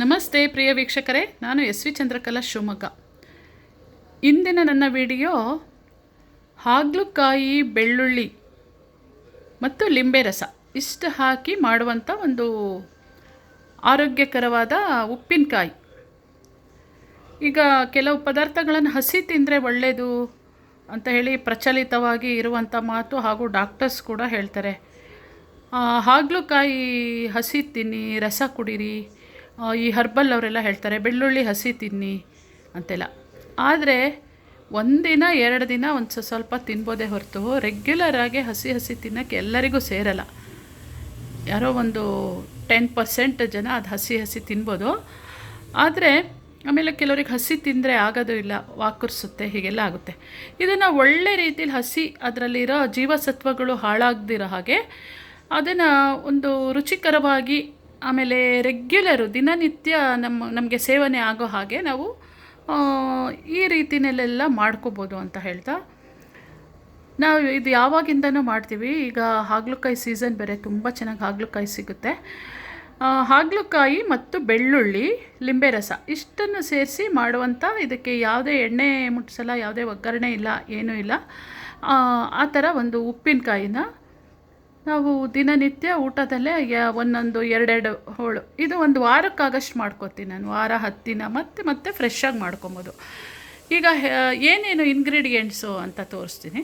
ನಮಸ್ತೆ ಪ್ರಿಯ ವೀಕ್ಷಕರೇ, ನಾನು ಎಸ್ ವಿ ಚಂದ್ರಕಲಾ ಶಿವಮೊಗ್ಗ. ಇಂದಿನ ನನ್ನ ವಿಡಿಯೋ ಹಾಗಲಕಾಯಿ, ಬೆಳ್ಳುಳ್ಳಿ ಮತ್ತು ಲಿಂಬೆ ರಸ. ಇಷ್ಟು ಹಾಕಿ ಮಾಡುವಂಥ ಒಂದು ಆರೋಗ್ಯಕರವಾದ ಉಪ್ಪಿನಕಾಯಿ. ಈಗ ಕೆಲವು ಪದಾರ್ಥಗಳನ್ನು ಹಸಿ ತಿಂದರೆ ಒಳ್ಳೆಯದು ಅಂತ ಹೇಳಿ ಪ್ರಚಲಿತವಾಗಿ ಇರುವಂಥ ಮಾತು ಹಾಗೂ ಡಾಕ್ಟರ್ಸ್ ಕೂಡ ಹೇಳ್ತಾರೆ. ಹಾಗಲಕಾಯಿ ಹಸಿ ತಿನ್ನಿ, ರಸ ಕುಡೀರಿ ಈ ಹರ್ಬಲ್ ಅವರೆಲ್ಲ ಹೇಳ್ತಾರೆ, ಬೆಳ್ಳುಳ್ಳಿ ಹಸಿ ತಿನ್ನಿ ಅಂತೆಲ್ಲ. ಆದರೆ ಒಂದಿನ ಎರಡು ದಿನ ಒಂದು ಸ್ವಲ್ಪ ತಿನ್ಬೋದೇ ಹೊರತು ರೆಗ್ಯುಲರ್ ಆಗಿ ಹಸಿ ಹಸಿ ತಿನ್ನೋಕ್ಕೆ ಎಲ್ಲರಿಗೂ ಸೇರಲ್ಲ. ಯಾರೋ ಒಂದು ಟೆನ್ ಪರ್ಸೆಂಟ್ ಜನ ಅದು ಹಸಿ ಹಸಿ ತಿನ್ಬೋದು. ಆದರೆ ಆಮೇಲೆ ಕೆಲವ್ರಿಗೆ ಹಸಿ ತಿಂದರೆ ಆಗೋದು ಇಲ್ಲ, ವಾಕರಿಸುತ್ತೆ, ಹೀಗೆಲ್ಲ ಆಗುತ್ತೆ. ಇದನ್ನು ಒಳ್ಳೆ ರೀತಿಯಲ್ಲಿ ಹಸಿ ಅದರಲ್ಲಿರೋ ಜೀವಸತ್ವಗಳು ಹಾಳಾಗದಿರೋ ಹಾಗೆ ಅದನ್ನು ಒಂದು ರುಚಿಕರವಾಗಿ ಆಮೇಲೆ ರೆಗ್ಯುಲರು ದಿನನಿತ್ಯ ನಮ್ಮ, ನಮಗೆ ಸೇವನೆ ಆಗೋ ಹಾಗೆ ನಾವು ಈ ರೀತಿನಲ್ಲೆಲ್ಲ ಮಾಡ್ಕೋಬೋದು ಅಂತ ಹೇಳ್ತಾ. ನಾವು ಇದು ಯಾವಾಗಿಂದನೂ ಮಾಡ್ತೀವಿ. ಈಗ ಹಾಗಲಕಾಯಿ ಸೀಸನ್ ಬೇರೆ ತುಂಬ ಚೆನ್ನಾಗಿ ಹಾಗಲಕಾಯಿ ಸಿಗುತ್ತೆ. ಹಾಗಲಕಾಯಿ ಮತ್ತು ಬೆಳ್ಳುಳ್ಳಿ ಲಿಂಬೆ ರಸ ಇಷ್ಟನ್ನು ಸೇರಿಸಿ ಮಾಡುವಂಥ ಇದಕ್ಕೆ ಯಾವುದೇ ಎಣ್ಣೆ ಮುಟ್ಸಲ್ಲ, ಯಾವುದೇ ಒಗ್ಗರಣೆ ಇಲ್ಲ, ಏನೂ ಇಲ್ಲ. ಆ ಥರ ಒಂದು ಉಪ್ಪಿನಕಾಯಿನ ನಾವು ದಿನನಿತ್ಯ ಊಟದಲ್ಲೇ ಒಂದೊಂದು ಎರಡೆರಡು ಹೋಳು. ಇದು ಒಂದು ವಾರಕ್ಕಾಗಷ್ಟು ಮಾಡ್ಕೊತೀನಿ ನಾನು. ವಾರ, ಹತ್ತಿನ ಮತ್ತೆ ಮತ್ತೆ ಫ್ರೆಶ್ಶಾಗಿ ಮಾಡ್ಕೊಬೋದು. ಈಗ ಏನೇನು ಇನ್ಗ್ರೀಡಿಯೆಂಟ್ಸು ಅಂತ ತೋರಿಸ್ತೀನಿ.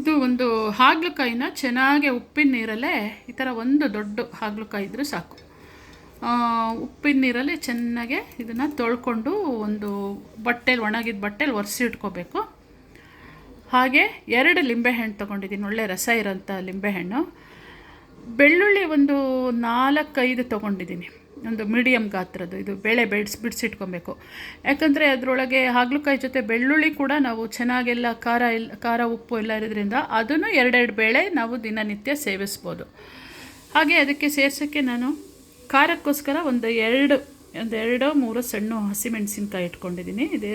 ಇದು ಒಂದು ಹಾಗಲಕಾಯಿನ ಚೆನ್ನಾಗಿ ಉಪ್ಪಿನ ನೀರಲ್ಲೇ ಈ ಥರ ಒಂದು ದೊಡ್ಡ ಹಾಗಲಕಾಯಿ ಇದ್ದರೂ ಸಾಕು. ಉಪ್ಪಿನ ನೀರಲ್ಲಿ ಚೆನ್ನಾಗೆ ಇದನ್ನು ತೊಳ್ಕೊಂಡು ಒಂದು ಬಟ್ಟೆಲಿ ಒಣಗಿದ ಬಟ್ಟೆಲಿ ಒರೆಸಿ ಇಟ್ಕೋಬೇಕು ಹಾಗೆ ಎರಡು ಲಿಂಬೆಹಣ್ಣು ತೊಗೊಂಡಿದ್ದೀನಿ. ಒಳ್ಳೆ ರಸ ಇರೋಂಥ ಲಿಂಬೆಹಣ್ಣು ಬೆಳ್ಳುಳ್ಳಿ ಒಂದು ನಾಲ್ಕೈದು ತೊಗೊಂಡಿದ್ದೀನಿ. ಒಂದು ಮೀಡಿಯಮ್ ಗಾತ್ರದ್ದು. ಇದು ಬೇಳೆ ಬೆಡ್ಸ್ ಬಿಡಿಸಿಟ್ಕೊಬೇಕು. ಯಾಕಂದರೆ ಅದರೊಳಗೆ ಹಾಗಲಕಾಯಿ ಜೊತೆ ಬೆಳ್ಳುಳ್ಳಿ ಕೂಡ ನಾವು ಚೆನ್ನಾಗೆಲ್ಲ ಖಾರ ಇಲ್ಲ ಖಾರ, ಉಪ್ಪು ಎಲ್ಲ ಇರೋದ್ರಿಂದ ಅದನ್ನು ಎರಡೆರಡು ಬೇಳೆ ನಾವು ದಿನನಿತ್ಯ ಸೇವಿಸ್ಬೋದು. ಹಾಗೆ ಅದಕ್ಕೆ ಸೇರ್ಸೋಕ್ಕೆ ನಾನು ಖಾರಕ್ಕೋಸ್ಕರ ಒಂದು ಎರಡು ಒಂದು ಎರಡೋ, ಮೂರು ಸಣ್ಣ ಹಸಿಮೆಣಸಿನ್ಕಾಯಿ ಇಟ್ಕೊಂಡಿದ್ದೀನಿ. ಇದು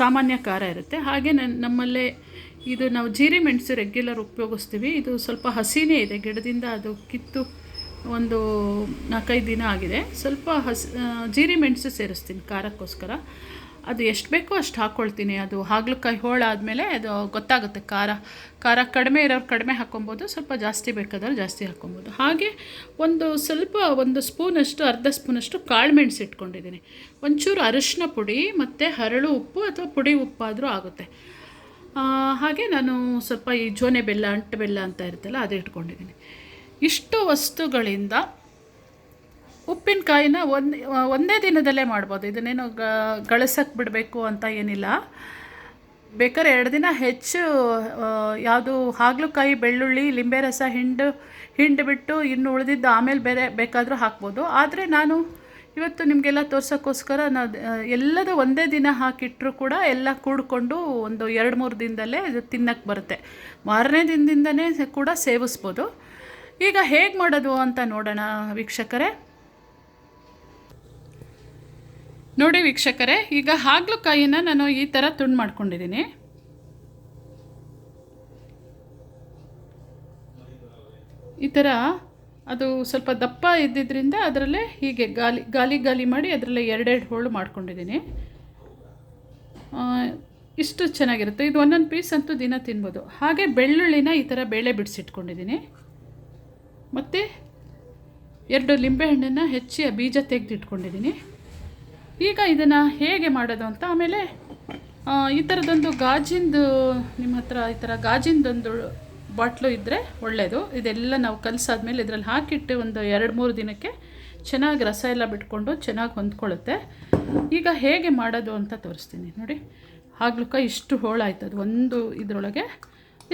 ಸಾಮಾನ್ಯ ಖಾರ ಇರುತ್ತೆ. ಹಾಗೆ ನಮ್ಮಲ್ಲೇ ಇದು ನಾವು ಜೀರಿ ಮೆಣಸು ರೆಗ್ಯುಲರ್ ಉಪಯೋಗಿಸ್ತೀವಿ. ಇದು ಸ್ವಲ್ಪ ಹಸಿನೇ ಇದೆ. ಗಿಡದಿಂದ ಅದು ಕಿತ್ತು ಒಂದು ನಾಲ್ಕೈದು ದಿನ ಆಗಿದೆ. ಸ್ವಲ್ಪ ಹಸಿ ಜೀರಿ ಮೆಣಸು ಸೇರಿಸ್ತೀನಿ ಖಾರಕ್ಕೋಸ್ಕರ. ಅದು ಎಷ್ಟು ಬೇಕೋ ಅಷ್ಟು ಹಾಕ್ಕೊಳ್ತೀನಿ. ಅದು ಹಾಗಲಕಾಯಿ ಹೋಳಾದಮೇಲೆ ಅದು ಗೊತ್ತಾಗುತ್ತೆ. ಖಾರ ಖಾರ ಕಡಿಮೆ ಇರೋರು ಕಡಿಮೆ ಹಾಕ್ಕೊಬೋದು, ಸ್ವಲ್ಪ ಜಾಸ್ತಿ ಬೇಕಾದವ್ರು ಜಾಸ್ತಿ ಹಾಕ್ಕೊಬೋದು. ಹಾಗೆ ಒಂದು ಸ್ವಲ್ಪ ಒಂದು ಸ್ಪೂನಷ್ಟು, ಅರ್ಧ ಸ್ಪೂನಷ್ಟು ಕಾಳು ಮೆಣಸು ಇಟ್ಕೊಂಡಿದ್ದೀನಿ. ಒಂಚೂರು ಅರಿಶಿನ ಪುಡಿ ಮತ್ತು ಹರಳು ಉಪ್ಪು ಅಥವಾ ಪುಡಿ ಉಪ್ಪಾದರೂ ಆಗುತ್ತೆ. ಹಾಗೆ ನಾನು ಸ್ವಲ್ಪ ಈ ಜೋನೆ ಬೆಲ್ಲ, ಅಂಟು ಬೆಲ್ಲ ಅಂತ ಇರುತ್ತಲ್ಲ ಅದು ಇಟ್ಕೊಂಡಿದ್ದೀನಿ. ಇಷ್ಟು ವಸ್ತುಗಳಿಂದ ಉಪ್ಪಿನಕಾಯಿನ ಒಂದು ಒಂದೇ ದಿನದಲ್ಲೇ ಮಾಡ್ಬೋದು. ಇದನ್ನೇನು ಗಳಿಸಕ್ಕೆ ಬಿಡಬೇಕು ಅಂತ ಏನಿಲ್ಲ. ಬೇಕಾದ್ರೆ ಎರಡು ದಿನ ಹೆಚ್ಚು ಯಾವುದು ಹಾಗಲಕಾಯಿ, ಬೆಳ್ಳುಳ್ಳಿ ಲಿಂಬೆ ರಸ ಹಿಂಡು ಹಿಂಡು ಬಿಟ್ಟು ಇನ್ನು ಉಳಿದಿದ್ದು ಆಮೇಲೆ ಬೇರೆ ಬೇಕಾದರೂ ಹಾಕ್ಬೋದು. ಆದರೆ ನಾನು ಇವತ್ತು ನಿಮಗೆಲ್ಲ ತೋರ್ಸೋಕ್ಕೋಸ್ಕರ ನಾವು ಎಲ್ಲದೂ ಒಂದೇ ದಿನ ಹಾಕಿಟ್ರೂ ಕೂಡ ಎಲ್ಲ ಕೂಡಿಕೊಂಡು ಒಂದು ಎರಡು, ಮೂರು ದಿನದಲ್ಲೇ ಇದು ತಿನ್ನಕ್ಕೆ ಬರುತ್ತೆ. ಮಾರನೇ ದಿನದಿಂದನೇ ಕೂಡ ಸೇವಿಸ್ಬೋದು. ಈಗ ಹೇಗೆ ಮಾಡೋದು ಅಂತ ನೋಡೋಣ ವೀಕ್ಷಕರೇ. ನೋಡಿ ವೀಕ್ಷಕರೇ, ಈಗ ಹಾಗಲಕಾಯಿನ ನಾನು ಈ ಥರ ತುಂಡು ಮಾಡ್ಕೊಂಡಿದ್ದೀನಿ. ಈ ಥರ ಅದು ಸ್ವಲ್ಪ ದಪ್ಪ ಇದ್ದಿದ್ದರಿಂದ ಅದರಲ್ಲೇ ಹೀಗೆ ಗಾಲಿ ಗಾಲಿ ಗಾಲಿ ಮಾಡಿ ಅದರಲ್ಲೇ ಎರಡೆರಡು ಹೋಳು ಮಾಡ್ಕೊಂಡಿದ್ದೀನಿ. ಇಷ್ಟು ಚೆನ್ನಾಗಿರುತ್ತೆ. ಇದು ಒಂದೊಂದು ಪೀಸ್ ಅಂತೂ ದಿನ ತಿನ್ಬೋದು. ಹಾಗೆ ಬೆಳ್ಳುಳ್ಳಿನ ಈ ಥರ ಬೇಳೆ ಬಿಡಿಸಿಟ್ಕೊಂಡಿದ್ದೀನಿ. ಮತ್ತು ಎರಡು ಲಿಂಬೆಹಣ್ಣನ್ನು ಹೆಚ್ಚಿ ಆ ಬೀಜ ತೆಗೆದಿಟ್ಕೊಂಡಿದ್ದೀನಿ. ಈಗ ಇದನ್ನು ಹೇಗೆ ಮಾಡೋದು ಅಂತ ಆಮೇಲೆ ಈ ಥರದೊಂದು ಗಾಜಿಂದು, ನಿಮ್ಮ ಹತ್ರ ಈ ಥರ ಗಾಜಿಂದೊಂದು ಬಾಟ್ಲು ಇದ್ದರೆ ಒಳ್ಳೆಯದು ಇದೆಲ್ಲ ನಾವು ಕಲಸಾದ್ಮೇಲೆ ಇದರಲ್ಲಿ ಹಾಕಿಟ್ಟು ಒಂದು ಎರಡು ಮೂರು ದಿನಕ್ಕೆ ಚೆನ್ನಾಗಿ ರಸ ಎಲ್ಲ ಬಿಟ್ಕೊಂಡು ಚೆನ್ನಾಗಿ ಹೊಂದ್ಕೊಳ್ಳುತ್ತೆ. ಈಗ ಹೇಗೆ ಮಾಡೋದು ಅಂತ ತೋರಿಸ್ತೀನಿ ನೋಡಿ. ಹಾಗಲಕಾಯಿ ಇಷ್ಟು ಹೋಳಾಯ್ತು. ಅದು ಒಂದು ಇದರೊಳಗೆ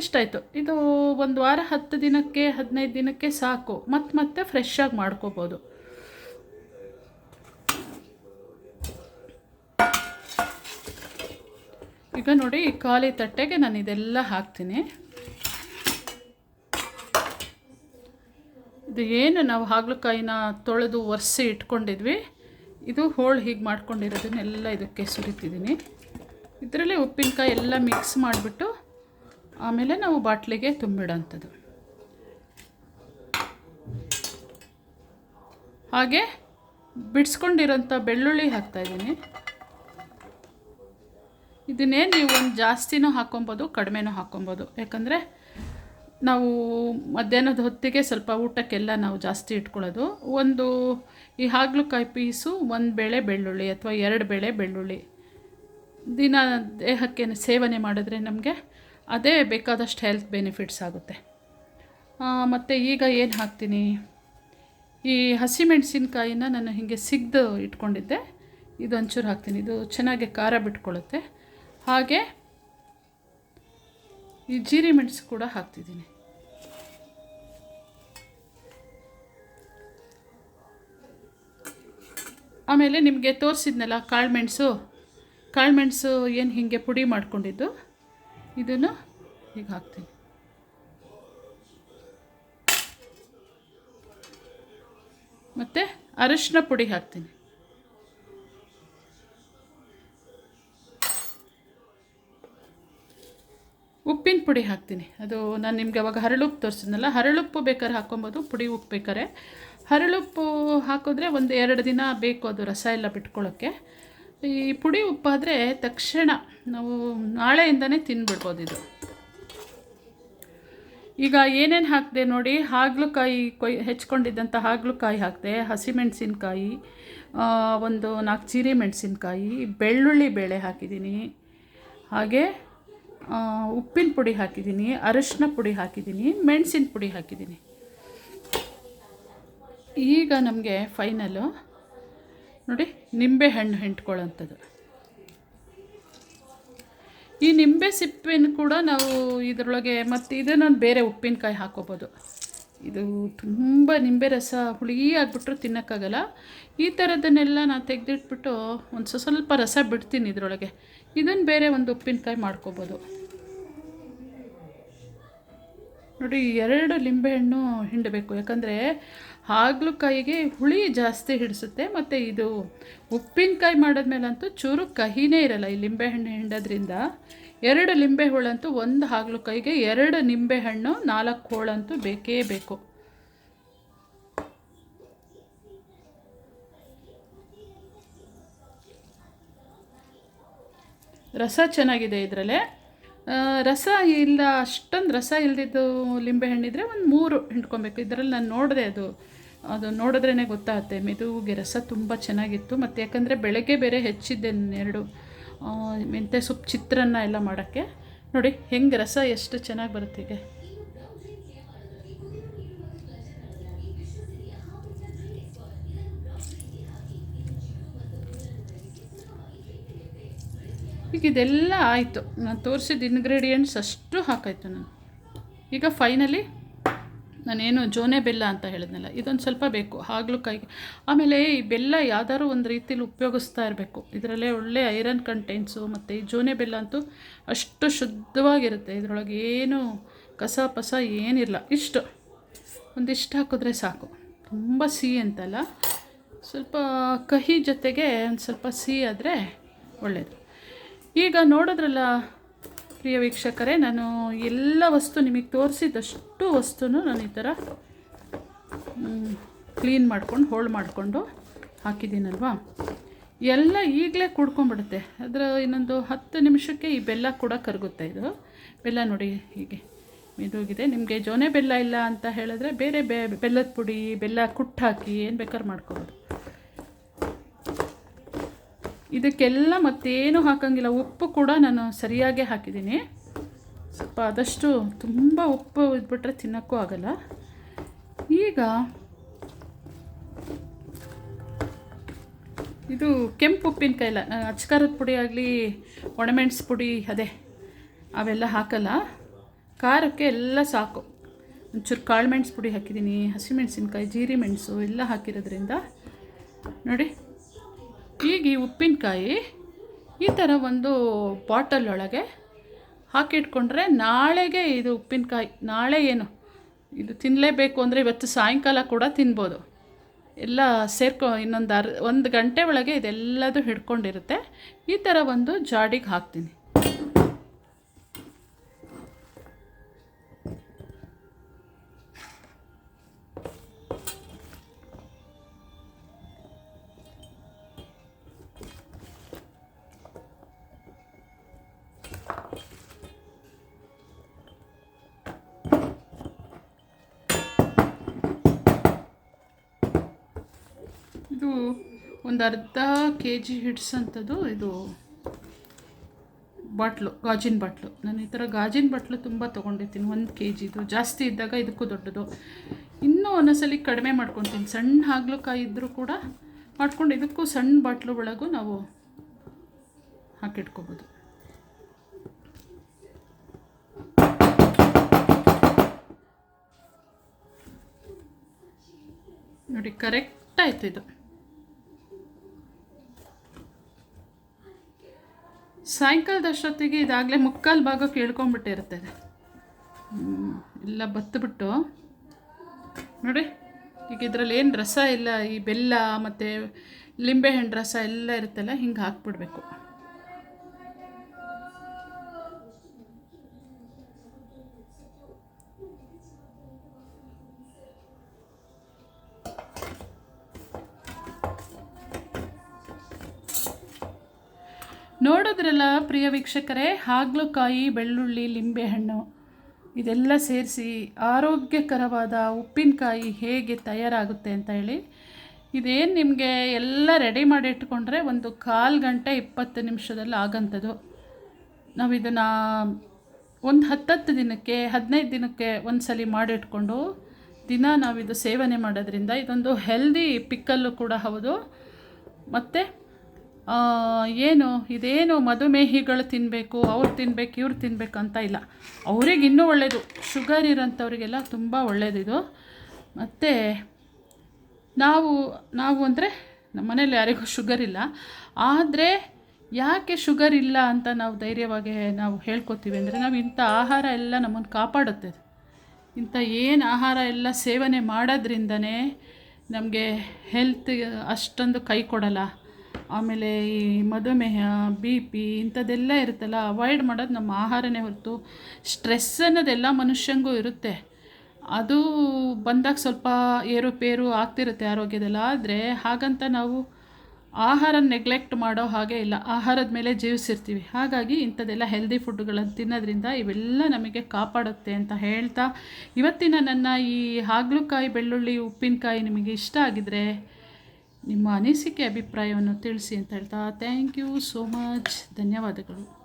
ಇಷ್ಟಾಯಿತು. ಇದು ಒಂದು ವಾರ ಹತ್ತು ದಿನಕ್ಕೆ, ಹದಿನೈದು ದಿನಕ್ಕೆ ಸಾಕು. ಮತ್ತೆ ಮತ್ತೆ ಫ್ರೆಶ್ ಆಗಿ ಮಾಡ್ಕೋಬೋದು. ಈಗ ನೋಡಿ ಈ ಖಾಲಿ ತಟ್ಟೆಗೆ ನಾನು ಇದೆಲ್ಲ ಹಾಕ್ತೀನಿ. ಇದು ಏನು ನಾವು ಹಾಗಲಕಾಯಿನ ತೊಳೆದು ಒರೆಸಿ ಇಟ್ಕೊಂಡಿದ್ವಿ. ಇದು ಹೋಳು ಹೀಗೆ ಮಾಡ್ಕೊಂಡಿರೋದನ್ನೆಲ್ಲ ಇದಕ್ಕೆ ಸುರಿತಿದ್ದೀನಿ. ಇದರಲ್ಲಿ ಉಪ್ಪಿನಕಾಯಿ ಎಲ್ಲ ಮಿಕ್ಸ್ ಮಾಡಿಬಿಟ್ಟು ಆಮೇಲೆ ನಾವು ಬಾಟ್ಲಿಗೆ ತುಂಬಿಡೋಂಥದ್ದು. ಹಾಗೆ ಬಿಡಿಸ್ಕೊಂಡಿರೋಂಥ ಬೆಳ್ಳುಳ್ಳಿ ಹಾಕ್ತಾಯಿದ್ದೀನಿ ಇದನ್ನೇ ನೀವು ಒಂದು ಜಾಸ್ತಿನೂ ಹಾಕ್ಕೊಬೋದು ಕಡಿಮೆನೂ ಹಾಕ್ಕೊಬೋದು ಯಾಕಂದರೆ ನಾವು ಮಧ್ಯಾಹ್ನದ ಹೊತ್ತಿಗೆ ಸ್ವಲ್ಪ ಊಟಕ್ಕೆಲ್ಲ ನಾವು ಜಾಸ್ತಿ ಇಟ್ಕೊಳ್ಳೋದು. ಒಂದು ಈ ಹಾಗಲಕಾಯಿ ಪೀಸು ಒಂದು ಬೇಳೆ ಬೆಳ್ಳುಳ್ಳಿ ಅಥವಾ ಎರಡು ಬೇಳೆ ಬೆಳ್ಳುಳ್ಳಿ. ದಿನ ದೇಹಕ್ಕೆ ಸೇವನೆ ಮಾಡಿದ್ರೆ ನಮಗೆ ಅದೇ ಬೇಕಾದಷ್ಟು ಹೆಲ್ತ್ ಬೆನಿಫಿಟ್ಸ್ ಆಗುತ್ತೆ. ಮತ್ತು ಈಗ ಏನು ಹಾಕ್ತೀನಿ? ಈ ಹಸಿಮೆಣಸಿನ್ಕಾಯಿನ ನಾನು ಹೀಗೆ ಸಿಗ್ದು ಇಟ್ಕೊಂಡಿದ್ದೆ. ಇದು ಇದೊಂಚೂರು ಹಾಕ್ತೀನಿ. ಇದು ಚೆನ್ನಾಗಿ ಖಾರ ಬಿಟ್ಕೊಳ್ಳುತ್ತೆ. ಹಾಗೆ ಈ ಜೀರಿ ಮೆಣಸು ಕೂಡ ಹಾಕ್ತಿದ್ದೀನಿ. ಆಮೇಲೆ ನಿಮಗೆ ತೋರಿಸಿದ್ನಲ್ಲ ಕಾಳುಮೆಣಸು ಕಾಳುಮೆಣಸು ಏನು ಹೀಗೆ ಪುಡಿ ಮಾಡ್ಕೊಂಡಿದ್ದು? ಇದನ್ನು ಈಗ ಹಾಕ್ತೀನಿ. ಮತ್ತು ಅರಿಶಿನ ಪುಡಿ ಹಾಕ್ತೀನಿ. ಉಪ್ಪಿನ ಪುಡಿ ಹಾಕ್ತೀನಿ. ಅದು ನಾನು ನಿಮಗೆ ಅವಾಗ ಹರಳುಪ್ಪು ತೋರಿಸಿದ್ನಲ್ಲ, ಹರಳುಪ್ಪು ಬೇಕಾದ್ರೆ ಹಾಕ್ಕೊಬೋದು, ಪುಡಿ ಉಪ್ಪು ಬೇಕಾದ್ರೆ. ಹರಳುಪ್ಪು ಹಾಕಿದ್ರೆ ಒಂದು ಎರಡು ದಿನ ಬೇಕು ಅದು ರಸ ಎಲ್ಲ ಬಿಟ್ಕೊಳ್ಳೋಕ್ಕೆ ಈ ಪುಡಿ ಉಪ್ಪಾದರೆ ತಕ್ಷಣ ನಾವು ನಾಳೆಯಿಂದನೇ ತಿಂದ್ಬಿಡ್ಬೋದು ಇದು. ಈಗ ಏನೇನು ಹಾಕಿದೆ ನೋಡಿ, ಹಾಗಲಕಾಯಿ ಕೊಯ್ ಹೆಚ್ಕೊಂಡಿದ್ದಂಥ ಹಾಗಲಕಾಯಿ ಹಾಕಿದೆ, ಹಸಿಮೆಣಸಿನ್ಕಾಯಿ ಒಂದು ನಾಲ್ಕು ಜೀರಿ ಮೆಣಸಿನ್ಕಾಯಿ ಬೆಳ್ಳುಳ್ಳಿ ಬೇಳೆ ಹಾಕಿದ್ದೀನಿ. ಹಾಗೆ ಉಪ್ಪಿನ ಪುಡಿ ಹಾಕಿದ್ದೀನಿ, ಅರಶಿನ ಪುಡಿ ಹಾಕಿದ್ದೀನಿ, ಮೆಣಸಿನ ಪುಡಿ ಹಾಕಿದ್ದೀನಿ. ಈಗ ನಮಗೆ ಫೈನಲು ನೋಡಿ, ನಿಂಬೆ ಹಣ್ಣು ಹೆಂಟ್ಕೊಳ್ಳೋಂಥದ್ದು ಈ ನಿಂಬೆ ಸಿಪ್ಪಿನ ಕೂಡ ನಾವು ಇದರೊಳಗೆ ಮತ್ತು ಇದನ್ನು ಬೇರೆ ಉಪ್ಪಿನಕಾಯಿ ಹಾಕೋಬೋದು. ಇದು ತುಂಬ ನಿಂಬೆ ರಸ ಹುಳಿ ಆಗಿಬಿಟ್ರು ತಿನ್ನೋಕ್ಕಾಗಲ್ಲ. ಈ ಥರದನ್ನೆಲ್ಲ ನಾನು ತೆಗೆದಿಟ್ಬಿಟ್ಟು ಒಂದು ಸ್ವಲ್ಪ ರಸ ಬಿಡ್ತೀನಿ ಇದರೊಳಗೆ. ಇದನ್ನು ಬೇರೆ ಒಂದು ಉಪ್ಪಿನಕಾಯಿ ಮಾಡ್ಕೋಬೋದು. ನೋಡಿ, ಎರಡು ಲಿಂಬೆಹಣ್ಣು ಹಿಂಡಬೇಕು. ಯಾಕಂದರೆ ಹಾಗಲಕಾಯಿಗೆ ಹುಳಿ ಜಾಸ್ತಿ ಹಿಡಿಸುತ್ತೆ, ಮತ್ತು ಇದು ಉಪ್ಪಿನಕಾಯಿ ಮಾಡಿದ್ಮೇಲಂತೂ ಚೂರು ಕಹಿನೇ ಇರಲ್ಲ ಈ ಲಿಂಬೆಹಣ್ಣು ಹಿಂಡೋದ್ರಿಂದ. ಎರಡು ಲಿಂಬೆ ಹೋಳಂತೂ ಒಂದು ಹಾಗಲಕಾಯಿಗೆ ಎರಡು ನಿಂಬೆಹಣ್ಣು ನಾಲ್ಕು ಹೋಳಂತೂ ಬೇಕೇ ಬೇಕು. ರಸ ಚೆನ್ನಾಗಿದೆ ಇದರಲ್ಲೇ. ರಸ ಇಲ್ಲ, ಅಷ್ಟೊಂದು ರಸ ಇಲ್ದಿದ್ದು ಲಿಂಬೆಹಣ್ಣಿದ್ರೆ ಒಂದು ಮೂರು ಹಿಂಡ್ಕೊಬೇಕು. ಇದರಲ್ಲಿ ನಾನು ನೋಡಿದೆ ಅದು. ಅದು ನೋಡಿದ್ರೇ ಗೊತ್ತಾಗುತ್ತೆ ಮೆದುವಿಗೆ ರಸ ತುಂಬ ಚೆನ್ನಾಗಿತ್ತು. ಮತ್ತು ಯಾಕಂದರೆ ಬೆಳಗ್ಗೆ ಬೇರೆ ಹೆಚ್ಚಿದ್ದೆ ಎರಡು ಮೆಂತ್ಯ ಸೊಪ್ಪು ಚಿತ್ರಾನ್ನ ಎಲ್ಲ ಮಾಡೋಕ್ಕೆ. ನೋಡಿ, ಹೆಂಗೆ ರಸ ಎಷ್ಟು ಚೆನ್ನಾಗಿ ಬರುತ್ತೆ ಹೀಗೆ ಈಗ ಇದೆಲ್ಲ ಆಯಿತು. ನಾನು ತೋರಿಸಿದ ಇಂಗ್ರೀಡಿಯೆಂಟ್ಸ್ ಅಷ್ಟು ಹಾಕಾಯ್ತು ನಾನು. ಈಗ ಫೈನಲಿ ನಾನೇನು ಜೋನೆ ಬೆಲ್ಲ ಅಂತ ಹೇಳಿದ್ನಲ್ಲ, ಇದೊಂದು ಸ್ವಲ್ಪ ಬೇಕು. ಹಾಗಲಕಾಯಿಗೆ ಆಮೇಲೆ ಈ ಬೆಲ್ಲ ಯಾವ್ದಾದ್ರು ಒಂದು ರೀತಿಲಿ ಉಪಯೋಗಿಸ್ತಾ ಇರಬೇಕು. ಇದರಲ್ಲೇ ಒಳ್ಳೆ ಐರನ್ ಕಂಟೆಂಟ್ಸು ಮತ್ತು ಈ ಜೋನೆ ಬೆಲ್ಲ ಅಂತೂ ಅಷ್ಟು ಶುದ್ಧವಾಗಿರುತ್ತೆ. ಇದರೊಳಗೆ ಏನು ಕಸ ಪಸ ಏನಿಲ್ಲ. ಇಷ್ಟು. ಒಂದಿಷ್ಟು ಹಾಕಿದ್ರೆ ಸಾಕು. ತುಂಬ ಸಿಹಿ ಅಂತಲ್ಲ. ಸ್ವಲ್ಪ ಕಹಿ ಜೊತೆಗೆ ಒಂದು ಸ್ವಲ್ಪ ಸಿಹಿ ಆದರೆ ಒಳ್ಳೆಯದು ಈಗ ನೋಡಿದ್ರಲ್ಲ ಪ್ರಿಯ ವೀಕ್ಷಕರೇ, ನಾನು ಎಲ್ಲ ವಸ್ತು ನಿಮಗೆ ತೋರಿಸಿದಷ್ಟು ವಸ್ತುನೂ ನಾನು ಈ ಥರ ಕ್ಲೀನ್ ಮಾಡ್ಕೊಂಡು ಹೋಲ್ಡ್ ಮಾಡಿಕೊಂಡು ಹಾಕಿದ್ದೀನಲ್ವಾ? ಎಲ್ಲ ಈಗಲೇ ಕುಡ್ಕೊಂಬಿಡುತ್ತೆ ಅದರ ಇನ್ನೊಂದು ಹತ್ತು ನಿಮಿಷಕ್ಕೆ ಈ ಬೆಲ್ಲ ಕೂಡ ಕರಗುತ್ತೆ ಇದು. ಬೆಲ್ಲ ನೋಡಿ ಹೀಗೆ ಮೆದುಗಿದೆ. ನಿಮಗೆ ಜೋನೆ ಬೆಲ್ಲ ಇಲ್ಲ ಅಂತ ಹೇಳಿದ್ರೆ ಬೇರೆ ಬೆಲ್ಲದ ಪುಡಿ, ಬೆಲ್ಲ ಕುಟ್ಟು ಹಾಕಿ ಏನು ಬೇಕಾದ್ರೂ ಮಾಡ್ಕೋಬೋದು. ಇದಕ್ಕೆಲ್ಲ ಮತ್ತೇನು ಹಾಕಂಗಿಲ್ಲ. ಉಪ್ಪು ಕೂಡ ನಾನು ಸರಿಯಾಗೇ ಹಾಕಿದ್ದೀನಿ. ಸ್ವಲ್ಪ ಆದಷ್ಟು ತುಂಬ ಉಪ್ಪು ಇದ್ಬಿಟ್ರೆ ತಿನ್ನೋಕ್ಕೂ ಆಗಲ್ಲ. ಈಗ ಇದು ಕೆಂಪು ಉಪ್ಪಿನಕಾಯಿ ಇಲ್ಲ ಪುಡಿ ಆಗಲಿ, ಒಣಮೆಣ್ಸು ಪುಡಿ, ಅದೇ, ಅವೆಲ್ಲ ಹಾಕಲ್ಲ. ಖಾರಕ್ಕೆ ಎಲ್ಲ ಸಾಕು. ಒಂಚೂರು ಕಾಳು ಮೆಣಸು ಪುಡಿ ಹಾಕಿದ್ದೀನಿ, ಹಸಿಮೆಣಸಿನ್ಕಾಯಿ ಜೀರಿ ಮೆಣಸು ಎಲ್ಲ ಹಾಕಿರೋದ್ರಿಂದ. ನೋಡಿ. ಈಗ ಈ ಉಪ್ಪಿನಕಾಯಿ ಈ ಥರ ಒಂದು ಬಾಟಲ್ ಒಳಗೆ ಹಾಕಿಟ್ಕೊಂಡ್ರೆ ನಾಳೆಗೆ ಇದು ಉಪ್ಪಿನಕಾಯಿ, ನಾಳೆ ಏನು? ಇದು ತಿನ್ನಲೇಬೇಕು ಅಂದರೆ ಇವತ್ತು ಸಾಯಂಕಾಲ ಕೂಡ ತಿನ್ಬೋದು. ಎಲ್ಲ ಸೇರ್ಕೊ, ಇನ್ನೊಂದು ಅರ್, ಒಂದು ಗಂಟೆ ಒಳಗೆ ಇದೆಲ್ಲದೂ ಹಿಡ್ಕೊಂಡಿರುತ್ತೆ. ಈ ಥರ ಒಂದು ಜಾಡಿಗೆ ಹಾಕ್ತೀನಿ. ಒಂದು ಅರ್ಧ ಕೆ ಜಿ ಹಿಡ್ಸಂಥದ್ದು ಇದು ಬಾಟ್ಲು, ಗಾಜಿನ ಬಾಟ್ಲು. ನಾನು ಈ ಥರ ಗಾಜಿನ ಬಾಟ್ಲು ತುಂಬ ತೊಗೊಂಡಿರ್ತೀನಿ, ಒಂದು ಕೆ ಜಿದು ಜಾಸ್ತಿ ಇದ್ದಾಗ ಇದಕ್ಕೂ ದೊಡ್ಡದು. ಇನ್ನೂ ಒಂದೊಂದ್ಸಲಿ ಕಡಿಮೆ ಮಾಡ್ಕೊತೀನಿ. ಸಣ್ಣ ಹಾಗಲಕಾಯಿ ಇದ್ದರೂ ಕೂಡ ಮಾಡ್ಕೊಂಡು ಇದಕ್ಕೂ ಸಣ್ಣ ಬಾಟ್ಲು ಒಳಗೂ ನಾವು ಹಾಕಿಟ್ಕೋಬೋದು. ನೋಡಿ, ಕರೆಕ್ಟ್ ಆಯ್ತು ಇದು. ಸಾಯಂಕಾಲದಷ್ಟೊತ್ತಿಗೆ ಇದಾಗಲೇ ಮುಕ್ಕಾಲು ಭಾಗ ಕೇಳ್ಕೊಂಬಿಟ್ಟಿರುತ್ತೆ. ಹ್ಮ್, ಎಲ್ಲ ಬತ್ತುಬಿಟ್ಟು ನೋಡಿ ಈಗ ಇದರಲ್ಲಿ ಏನು ರಸ ಇಲ್ಲ ಈ ಬೆಲ್ಲ ಮತ್ತು ಲಿಂಬೆಹಣ್ಣು ರಸ ಎಲ್ಲ ಇರುತ್ತಲ್ಲ ಹಿಂಗೆ ಹಾಕ್ಬಿಡ್ಬೇಕು. ನೋಡಿದ್ರಲ್ಲ ಪ್ರಿಯ ವೀಕ್ಷಕರೇ, ಹಾಗಲಕಾಯಿ, ಬೆಳ್ಳುಳ್ಳಿ, ಲಿಂಬೆಹಣ್ಣು ಇದೆಲ್ಲ ಸೇರಿಸಿ ಆರೋಗ್ಯಕರವಾದ ಉಪ್ಪಿನಕಾಯಿ ಹೇಗೆ ತಯಾರಾಗುತ್ತೆ ಅಂತ ಹೇಳಿ, ಇದೇನು ನಿಮಗೆ ಎಲ್ಲ ರೆಡಿ ಮಾಡಿ ಇಟ್ಕೊಂಡ್ರೆ ಒಂದು ಕಾಲು ಗಂಟೆ ಇಪ್ಪತ್ತು ನಿಮಿಷದಲ್ಲಿ ಆಗಂಥದ್ದು ನಾವು ಇದನ್ನು ಒಂದು ಹತ್ತತ್ತು ದಿನಕ್ಕೆ, ಹದಿನೈದು ದಿನಕ್ಕೆ ಒಂದು ಸಲ ಮಾಡಿಟ್ಕೊಂಡು ದಿನ ನಾವಿದು ಸೇವನೆ ಮಾಡೋದ್ರಿಂದ ಇದೊಂದು ಹೆಲ್ದಿ ಪಿಕ್ಕಲ್ಲು ಕೂಡ ಹೌದು. ಮತ್ತು ಏನು, ಇದೇನು ಮಧುಮೇಹಿಗಳು ತಿನ್ನಬೇಕು ಅವ್ರು ತಿನ್ಬೇಕು, ಇವ್ರು ಅಂತ ಇಲ್ಲ. ಅವ್ರಿಗೆ ಇನ್ನೂ ಒಳ್ಳೆಯದು ಶುಗರ್ ಇರೋಂಥವ್ರಿಗೆಲ್ಲ ತುಂಬ ಒಳ್ಳೆಯದಿದು ಮತ್ತು ನಾವು ನಾವು ಅಂದರೆ ನಮ್ಮ ಮನೇಲಿ ಯಾರಿಗೂ ಶುಗರ್ ಇಲ್ಲ. ಆದರೆ ಯಾಕೆ ಶುಗರ್ ಇಲ್ಲ ಅಂತ ನಾವು ಧೈರ್ಯವಾಗಿ ನಾವು ಹೇಳ್ಕೊತೀವಿ ಅಂದರೆ ನಾವು ಇಂಥ ಆಹಾರ ಎಲ್ಲ ನಮ್ಮನ್ನು ಕಾಪಾಡುತ್ತೆ. ಇಂಥ ಏನು ಆಹಾರ ಎಲ್ಲ ಸೇವನೆ ಮಾಡೋದ್ರಿಂದನೇ ನಮಗೆ ಹೆಲ್ತ್ ಅಷ್ಟೊಂದು ಕೈ ಕೊಡಲ್ಲ. ಆಮೇಲೆ ಈ ಮಧುಮೇಹ ಬಿ ಪಿ ಇಂಥದ್ದೆಲ್ಲ ಇರುತ್ತಲ್ಲ ಅವಾಯ್ಡ್ ಮಾಡೋದು ನಮ್ಮ ಆಹಾರನೇ ಹೊರತು. ಸ್ಟ್ರೆಸ್ ಅನ್ನೋದೆಲ್ಲ ಮನುಷ್ಯಂಗೂ ಇರುತ್ತೆ. ಅದು ಬಂದಾಗ ಸ್ವಲ್ಪ ಏರುಪೇರು ಆಗ್ತಿರುತ್ತೆ ಆರೋಗ್ಯದಲ್ಲಿ. ಆದರೆ ಹಾಗಂತ ನಾವು ಆಹಾರ ನೆಗ್ಲೆಕ್ಟ್ ಮಾಡೋ ಹಾಗೆ ಇಲ್ಲ. ಆಹಾರದ ಮೇಲೆ ಜೀವಿಸಿರ್ತೀವಿ. ಹಾಗಾಗಿ ಇಂಥದ್ದೆಲ್ಲ ಹೆಲ್ದಿ ಫುಡ್ಗಳನ್ನು ತಿನ್ನೋದ್ರಿಂದ ಇವೆಲ್ಲ ನಮಗೆ ಕಾಪಾಡುತ್ತೆ ಅಂತ ಹೇಳ್ತಾ, ಇವತ್ತಿನ ನನ್ನ ಈ ಹಾಗಲಕಾಯಿ ಬೆಳ್ಳುಳ್ಳಿ ಉಪ್ಪಿನಕಾಯಿ ನಿಮಗೆ ಇಷ್ಟ ಆಗಿದ್ರೆ ನಿಮ್ಮ ಅನಿಸಿಕೆ ಅಭಿಪ್ರಾಯವನ್ನು ತಿಳಿಸಿ ಅಂತ ಹೇಳ್ತಾ ಥ್ಯಾಂಕ್ ಯು ಸೋ ಮಚ್ ಧನ್ಯವಾದಗಳು.